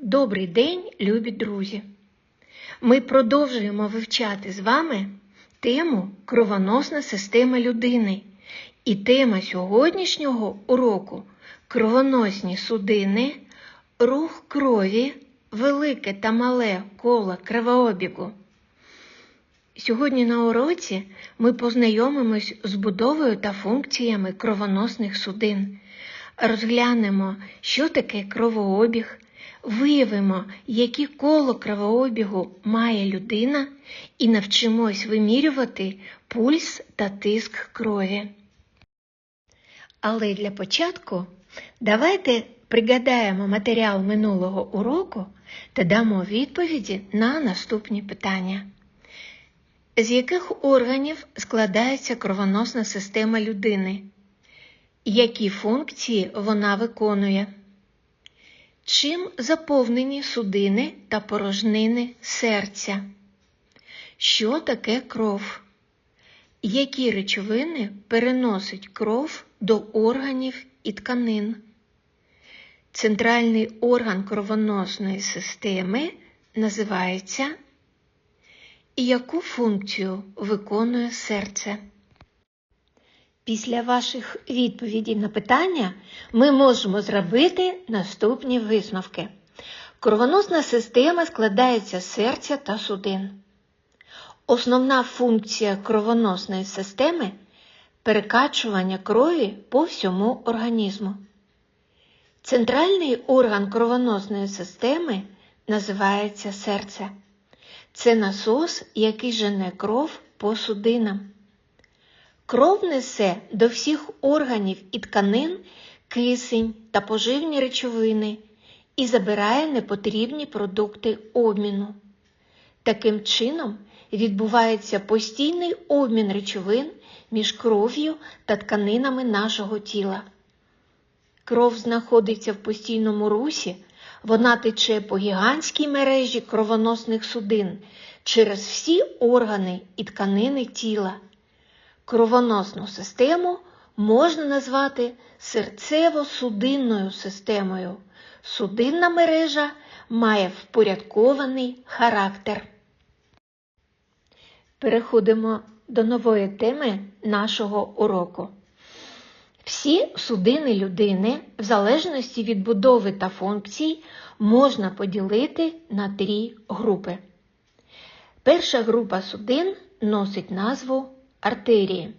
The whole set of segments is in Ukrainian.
Добрий день, любі друзі! Ми продовжуємо вивчати з вами тему кровоносна система людини. І тема сьогоднішнього уроку кровоносні судини, рух крові, велике та мале коло кровообігу. Сьогодні на уроці ми познайомимось з будовою та функціями кровоносних судин, розглянемо, що таке кровообіг, виявимо, які коло кровообігу має людина, і навчимось вимірювати пульс та тиск крові. Але для початку давайте пригадаємо матеріал минулого уроку та дамо відповіді на наступні питання. З яких органів складається кровоносна система людини? Які функції вона виконує? Чим заповнені судини та порожнини серця? Що таке кров? Які речовини переносить кров до органів і тканин? Центральний орган кровоносної системи називається і яку функцію виконує серце? Після ваших відповідей на питання ми можемо зробити наступні висновки. Кровоносна система складається з серця та судин. Основна функція кровоносної системи перекачування крові по всьому організму. Центральний орган кровоносної системи називається серце. Це насос, який жене кров по судинам. Кров несе до всіх органів і тканин кисень та поживні речовини і забирає непотрібні продукти обміну. Таким чином відбувається постійний обмін речовин між кров'ю та тканинами нашого тіла. Кров знаходиться в постійному русі, вона тече по гігантській мережі кровоносних судин через всі органи і тканини тіла. Кровоносну систему можна назвати серцево-судинною системою. Судинна мережа має впорядкований характер. Переходимо до нової теми нашого уроку. Всі судини людини, в залежності від будови та функцій, можна поділити на три групи. Перша група судин носить назву артерії.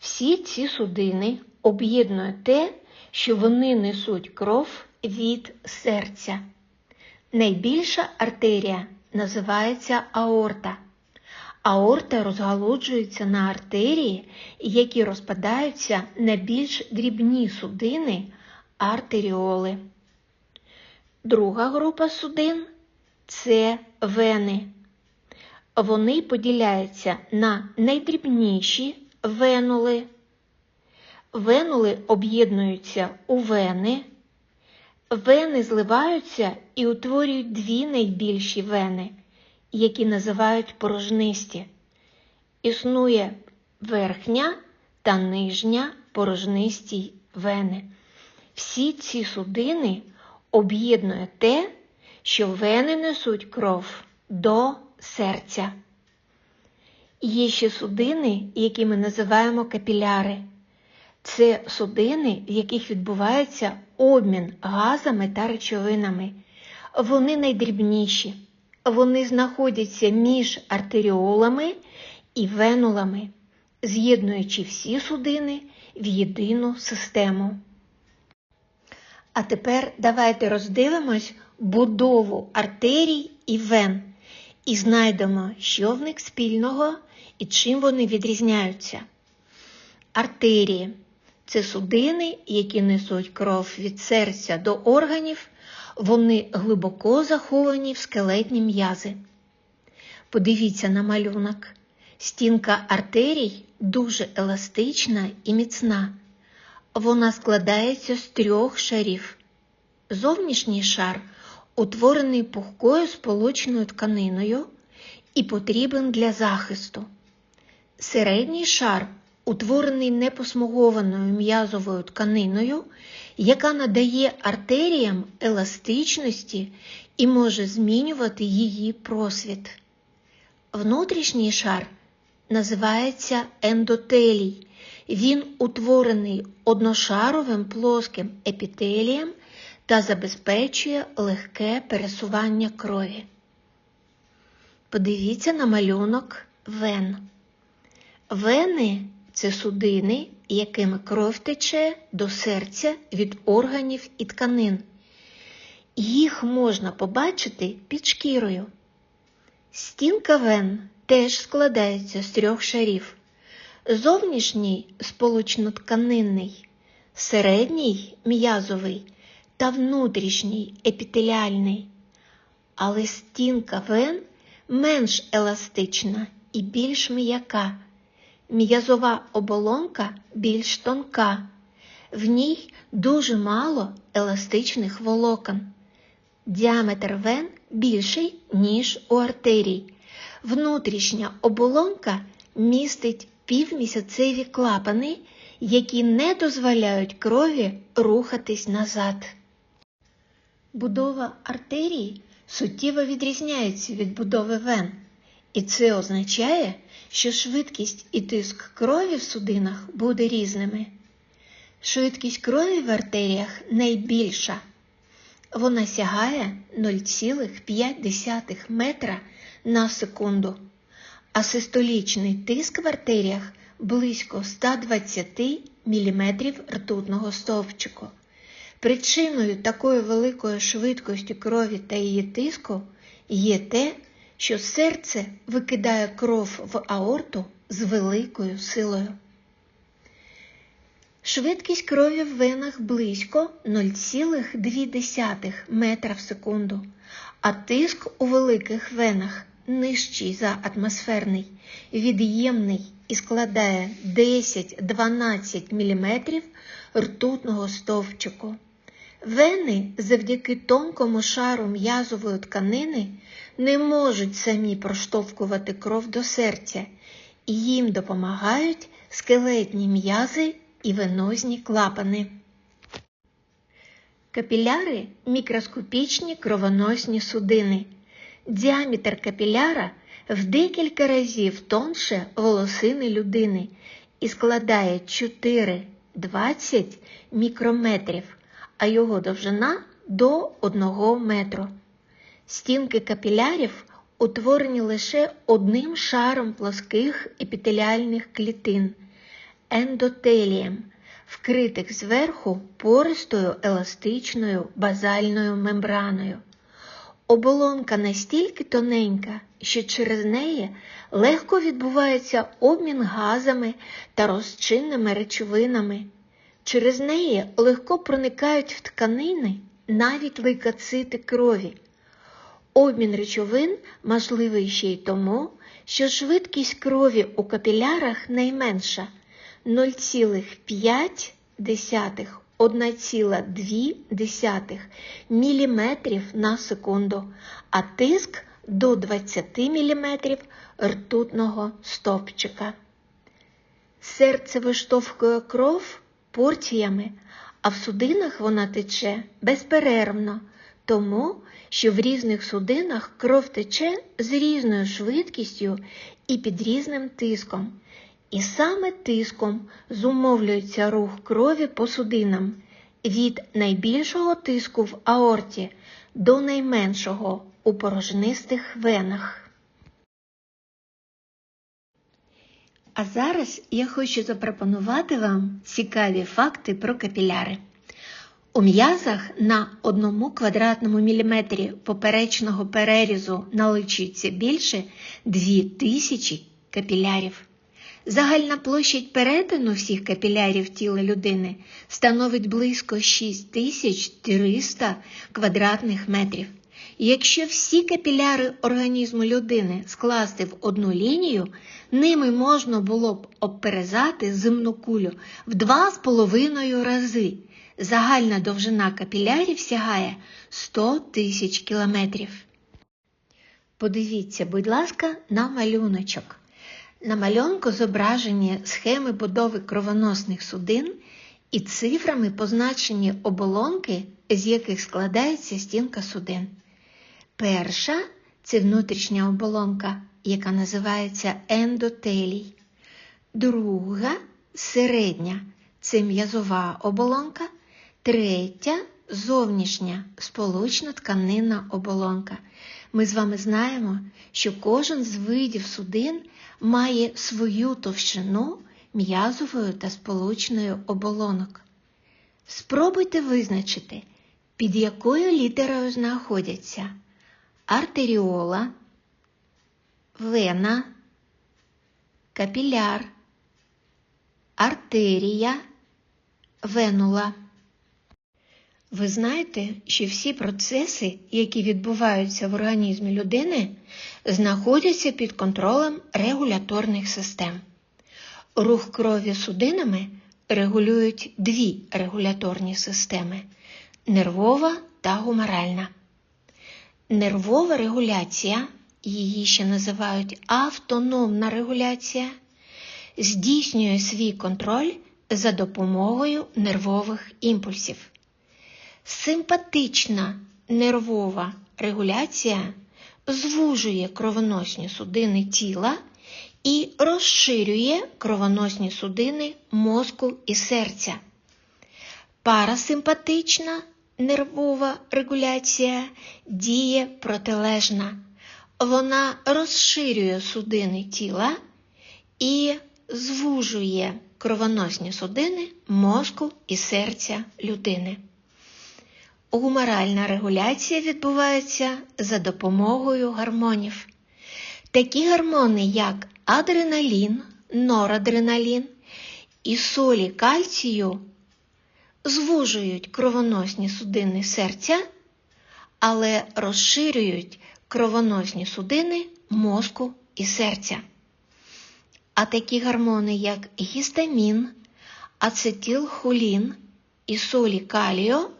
Всі ці судини об'єднує те, що вони несуть кров від серця. Найбільша артерія називається аорта. Аорта розгалуджується на артерії, які розпадаються на більш дрібні судини артеріоли. Друга група судин це вени. Вони поділяються на найдрібніші венули. Венули об'єднуються у вени. Вени зливаються і утворюють дві найбільші вени, які називають порожнисті. Існує верхня та нижня порожнисті вени. Всі ці судини об'єднує те, що вени несуть кров до серця. Є ще судини, які ми називаємо капіляри. Це судини, в яких відбувається обмін газами та речовинами. Вони найдрібніші. Вони знаходяться між артеріолами і венулами, з'єднуючи всі судини в єдину систему. А тепер давайте роздивимось будову артерій і вен і знайдемо, що в них спільного і чим вони відрізняються. Артерії це судини, які несуть кров від серця до органів, вони глибоко заховані в скелетні м'язи. Подивіться на малюнок. Стінка артерій дуже еластична і міцна. Вона складається з трьох шарів. Зовнішній шар утворений пухкою сполучною тканиною і потрібен для захисту. Середній шар утворений непосмугованою м'язовою тканиною, яка надає артеріям еластичності і може змінювати її просвіт. Внутрішній шар називається ендотелій. Він утворений одношаровим плоским епітелієм та забезпечує легке пересування крові. Подивіться на малюнок вен. Вени це судини, якими кров тече до серця від органів і тканин. Їх можна побачити під шкірою. Стінка вен теж складається з трьох шарів. Зовнішній сполучнотканинний, середній м'язовий та внутрішній епітеліальний. Але стінка вен менш еластична і більш м'яка. М'язова оболонка більш тонка, в ній дуже мало еластичних волокон. Діаметр вен більший, ніж у артерій. Внутрішня оболонка містить півмісяцеві клапани, які не дозволяють крові рухатись назад. Будова артерій суттєво відрізняється від будови вен, і це означає, що швидкість і тиск крові в судинах буде різними. Швидкість крові в артеріях найбільша. Вона сягає 0,5 метра на секунду, а систолічний тиск в артеріях близько 120 мм ртутного стовпчику. Причиною такої великої швидкості крові та її тиску є те, що серце викидає кров в аорту з великою силою. Швидкість крові в венах близько 0,2 метра в секунду, а тиск у великих венах нижчий за атмосферний, від'ємний і складає 10-12 мм ртутного стовпчику. Вени завдяки тонкому шару м'язової тканини не можуть самі проштовхувати кров до серця, і їм допомагають скелетні м'язи і венозні клапани. Капіляри мікроскопічні кровоносні судини. Діаметр капіляра в декілька разів тонше волосини людини і складає 4-20 мікрометрів, а його довжина до 1 метру. Стінки капілярів утворені лише одним шаром плоских епітеліальних клітин ендотелієм, вкритих зверху пористою еластичною базальною мембраною. Оболонка настільки тоненька, що через неї легко відбувається обмін газами та розчинними речовинами. Через неї легко проникають в тканини навіть лейкоцити крові. Обмін речовин можливий ще й тому, що швидкість крові у капілярах найменша 0,5-1,2 мм на секунду, а тиск до 20 мм ртутного стовпчика. Серце виштовхує кров порціями, а в судинах вона тече безперервно, тому що в різних судинах кров тече з різною швидкістю і під різним тиском. І саме тиском зумовлюється рух крові по судинам від найбільшого тиску в аорті до найменшого у порожнистих венах. А зараз я хочу запропонувати вам цікаві факти про капіляри. У м'язах на одному квадратному міліметрі поперечного перерізу наличується більше 2000 капілярів. Загальна площадь перетину всіх капілярів тіла людини становить близько 6300 квадратних метрів. Якщо всі капіляри організму людини скласти в одну лінію, ними можна було б обперезати земну кулю в 2,5 рази. Загальна довжина капілярів сягає 100 тисяч кілометрів. Подивіться, будь ласка, на малюночок. На малюнку зображені схеми будови кровоносних судин і цифрами позначені оболонки, з яких складається стінка судин. Перша це внутрішня оболонка, яка називається ендотелій. Друга середня це м'язова оболонка. Третя зовнішня сполучна тканинна оболонка. Ми з вами знаємо, що кожен з видів судин має свою товщину м'язової та сполучної оболонок. Спробуйте визначити, під якою літерою знаходяться артеріола, вена, капіляр, артерія, венула. Ви знаєте, що всі процеси, які відбуваються в організмі людини, знаходяться під контролем регуляторних систем. Рух крові судинами регулюють дві регуляторні системи нервова та гуморальна. Нервова регуляція, її ще називають автономна регуляція, здійснює свій контроль за допомогою нервових імпульсів. Симпатична нервова регуляція звужує кровоносні судини тіла і розширює кровоносні судини мозку і серця. Парасимпатична нервова регуляція діє протилежна. Вона розширює судини тіла і звужує кровоносні судини мозку і серця людини. Гуморальна регуляція відбувається за допомогою гормонів. Такі гормони, як адреналін, норадреналін і солі кальцію, звужують кровоносні судини серця, але розширюють кровоносні судини мозку і серця. А такі гормони, як гістамін, ацетилхолін і солі калію,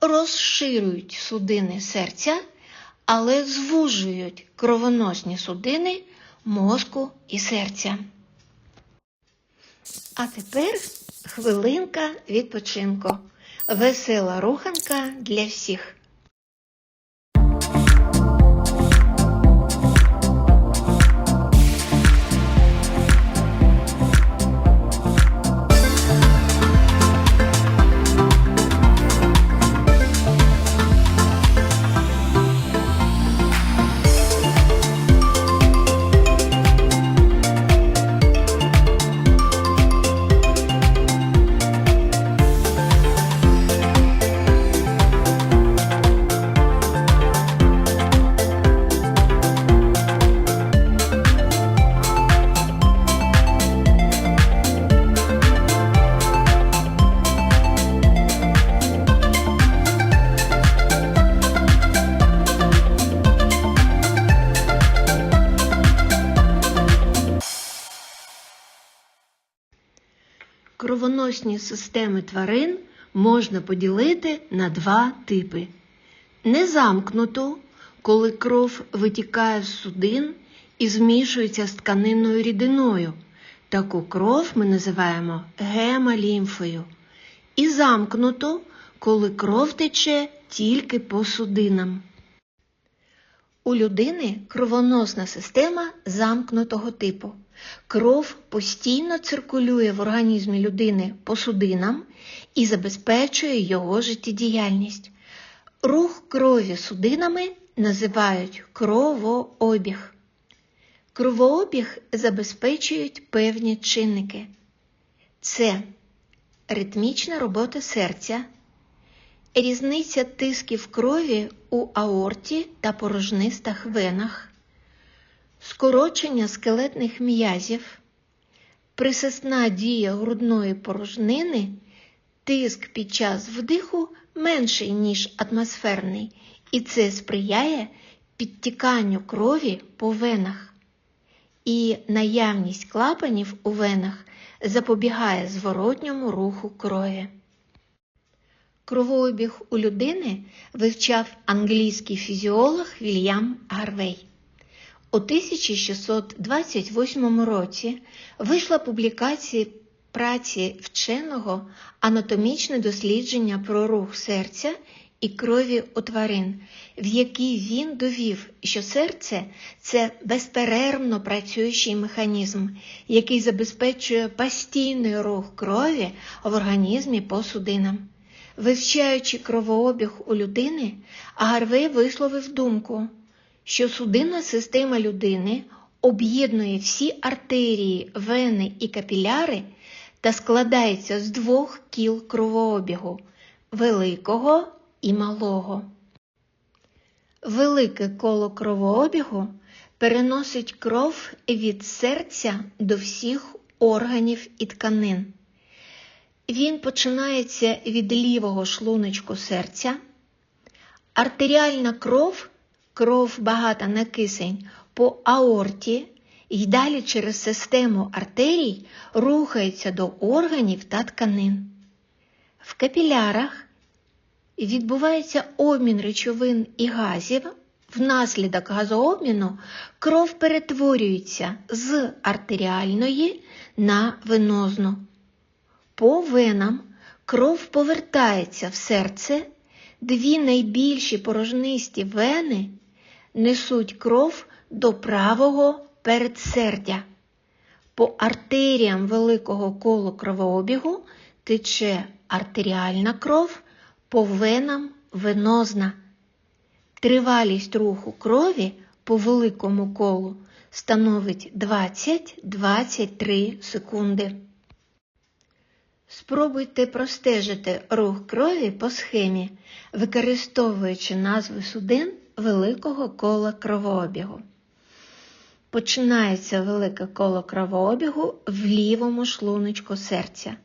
розширюють судини серця, але звужують кровоносні судини мозку і серця. А тепер хвилинка відпочинку. Весела руханка для всіх. Кровоносні системи тварин можна поділити на два типи: незамкнуту, коли кров витікає з судин і змішується з тканинною рідиною. Таку кров ми називаємо гемолімфою. І замкнуту, коли кров тече тільки по судинам. У людини кровоносна система замкнутого типу. Кров постійно циркулює в організмі людини по судинам і забезпечує його життєдіяльність. Рух крові судинами називають кровообіг. Кровообіг забезпечують певні чинники. Це ритмічна робота серця, різниця тисків крові у аорті та порожнистих венах, скорочення скелетних м'язів, присисна дія грудної порожнини, тиск під час вдиху менший, ніж атмосферний, і це сприяє підтіканню крові по венах. І наявність клапанів у венах запобігає зворотньому руху крові. Кровообіг у людини вивчав англійський фізіолог Вільям Гарвей. У 1628 році вийшла публікація праці вченого анатомічне дослідження про рух серця і крові у тварин, в якій він довів, що серце це безперервно працюючий механізм, який забезпечує постійний рух крові в організмі по судинам. Вивчаючи кровообіг у людини, Гарвей висловив думку, що судинна система людини об'єднує всі артерії, вени і капіляри та складається з двох кіл кровообігу великого і малого. Велике коло кровообігу переносить кров від серця до всіх органів і тканин. Він починається від лівого шлуночку серця. Артеріальна кров, кров багата на кисень по аорті і далі через систему артерій рухається до органів та тканин. В капілярах відбувається обмін речовин і газів. Внаслідок газообміну кров перетворюється з артеріальної на венозну. По венам кров повертається в серце, дві найбільші порожнисті вени несуть кров до правого передсердя. По артеріям великого колу кровообігу тече артеріальна кров, по венам венозна. Тривалість руху крові по великому колу становить 20-23 секунди. Спробуйте простежити рух крові по схемі, використовуючи назви судин великого кола кровообігу. Починається велике коло кровообігу в лівому шлуночку серця.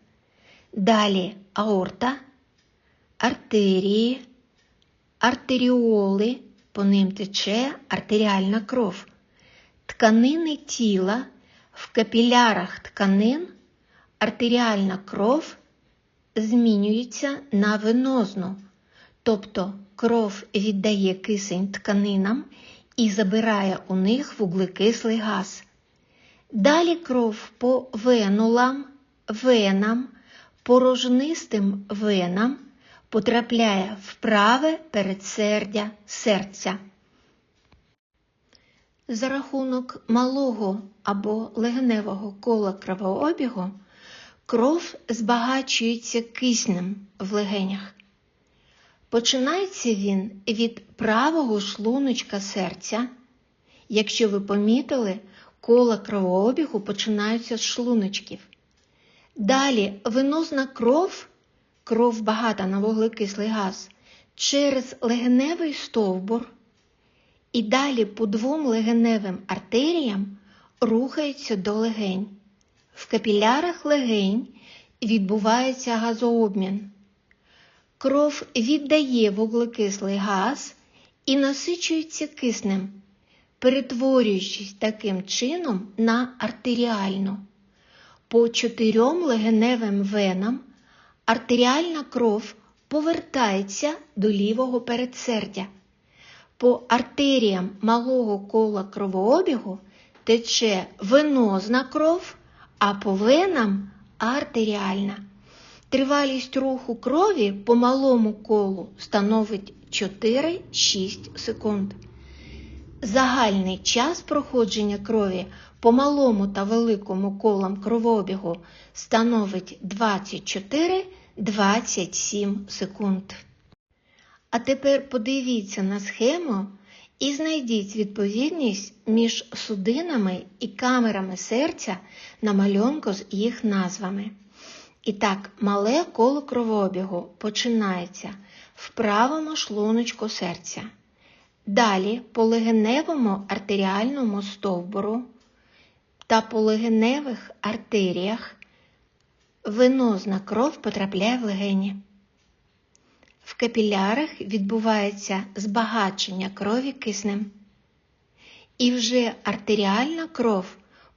Далі аорта, артерії, артеріоли, по ним тече артеріальна кров, тканини тіла, в капілярах тканин артеріальна кров змінюється на венозну, тобто кров віддає кисень тканинам і забирає у них вуглекислий газ. Далі кров по венулам, венам, порожнистим венам потрапляє в праве передсердя серця. За рахунок малого або легеневого кола кровообігу кров збагачується киснем в легенях. Починається він від правого шлуночка серця. Якщо ви помітили, кола кровообігу починаються з шлуночків. Далі венозна кров, кров багата на вуглекислий газ, через легеневий стовбур і далі по двом легеневим артеріям рухається до легень. В капілярах легень відбувається газообмін. Кров віддає вуглекислий газ і насичується киснем, перетворюючись таким чином на артеріальну. По чотирьом легеневим венам артеріальна кров повертається до лівого передсердя. По артеріям малого кола кровообігу тече венозна кров, а по венам артеріальна. Тривалість руху крові по малому колу становить 4-6 секунд. Загальний час проходження крові по малому та великому колам кровообігу становить 24-27 секунд. А тепер подивіться на схему і знайдіть відповідність між судинами і камерами серця на малюнку з їх назвами. І так, мале коло кровообігу починається в правому шлуночку серця. Далі по легеневому артеріальному стовбуру та по легеневих артеріях венозна кров потрапляє в легені. В капілярах відбувається збагачення крові киснем. І вже артеріальна кров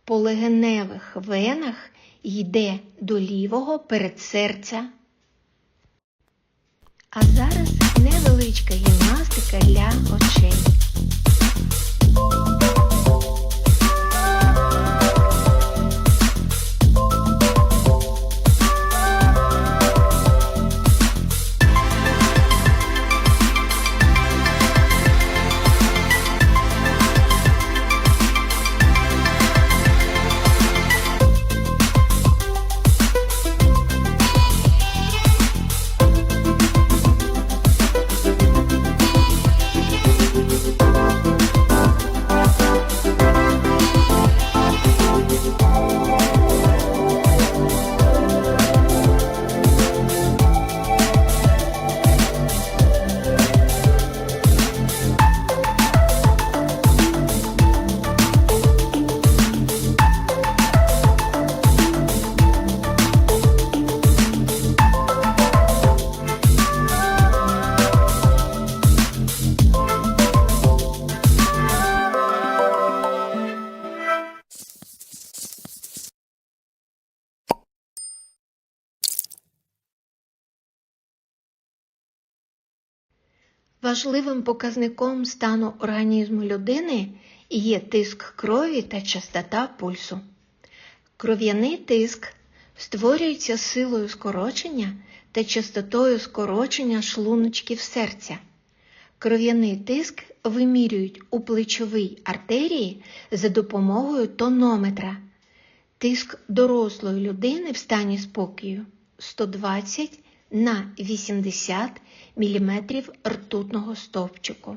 по легеневих венах йде до лівого передсерця. А зараз невеличка гімнастика для очей. Важливим показником стану організму людини є тиск крові та частота пульсу. Кров'яний тиск створюється силою скорочення та частотою скорочення шлуночків серця. Кров'яний тиск вимірюють у плечовій артерії за допомогою тонометра. Тиск дорослої людини в стані спокою 120 на 80 мм ртутного стовпчику.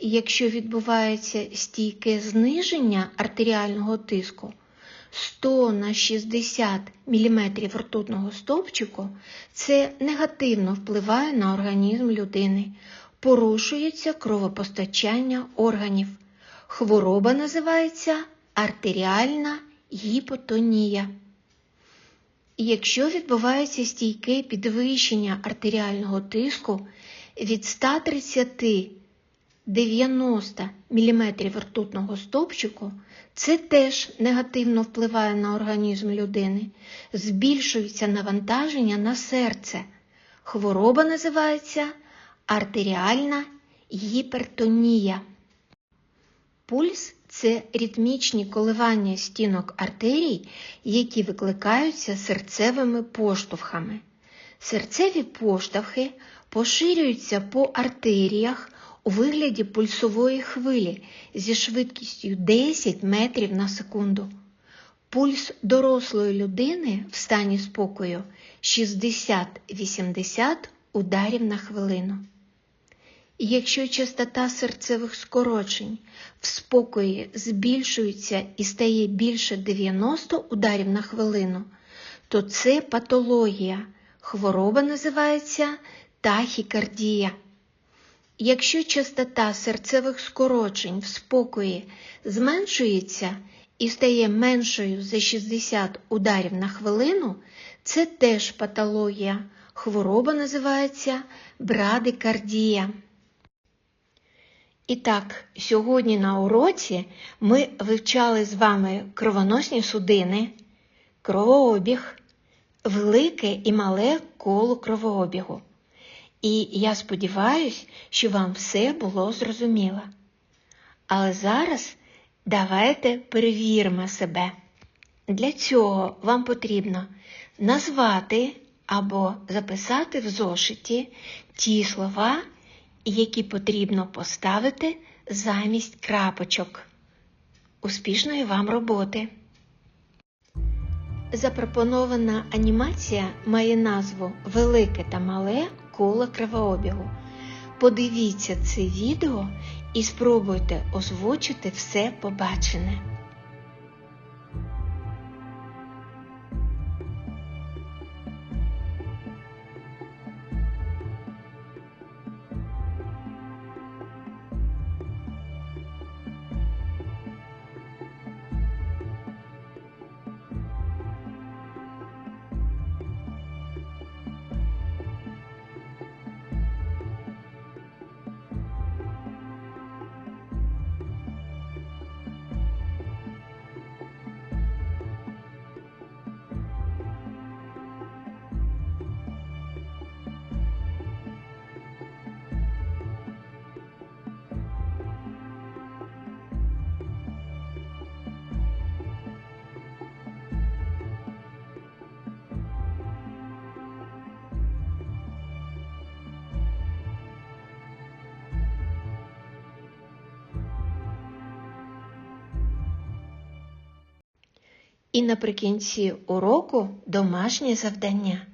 Якщо відбувається стійке зниження артеріального тиску 100 на 60 мм ртутного стовпчику, це негативно впливає на організм людини, порушується кровопостачання органів. Хвороба називається артеріальна гіпотонія. Якщо відбувається стійке підвищення артеріального тиску від 130 90 мм ртутного стовпчику, це теж негативно впливає на організм людини, збільшується навантаження на серце. Хвороба називається артеріальна гіпертонія. Пульс це ритмічні коливання стінок артерій, які викликаються серцевими поштовхами. Серцеві поштовхи поширюються по артеріях у вигляді пульсової хвилі зі швидкістю 10 метрів на секунду. Пульс дорослої людини в стані спокою 60-80 ударів на хвилину. Якщо частота серцевих скорочень в спокої збільшується і стає більше 90 ударів на хвилину, то це патологія. Хвороба називається тахікардія. Якщо частота серцевих скорочень в спокої зменшується і стає меншою за 60 ударів на хвилину, це теж патологія. Хвороба називається брадикардія. І так, сьогодні на уроці ми вивчали з вами кровоносні судини, кровообіг, велике і мале коло кровообігу. І я сподіваюся, що вам все було зрозуміло. Але зараз давайте перевіримо себе. Для цього вам потрібно назвати або записати в зошиті ті слова, які потрібно поставити замість крапочок. Успішної вам роботи! Запропонована анімація має назву Велике та мале коло кровообігу. Подивіться це відео і спробуйте озвучити все побачене. І наприкінці уроку домашнє завдання.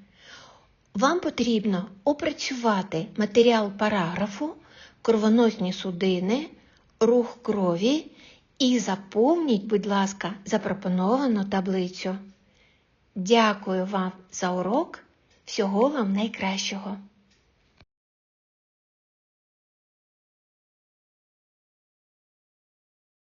Вам потрібно опрацювати матеріал параграфу, кровоносні судини, рух крові і заповніть, будь ласка, запропоновану таблицю. Дякую вам за урок. Всього вам найкращого!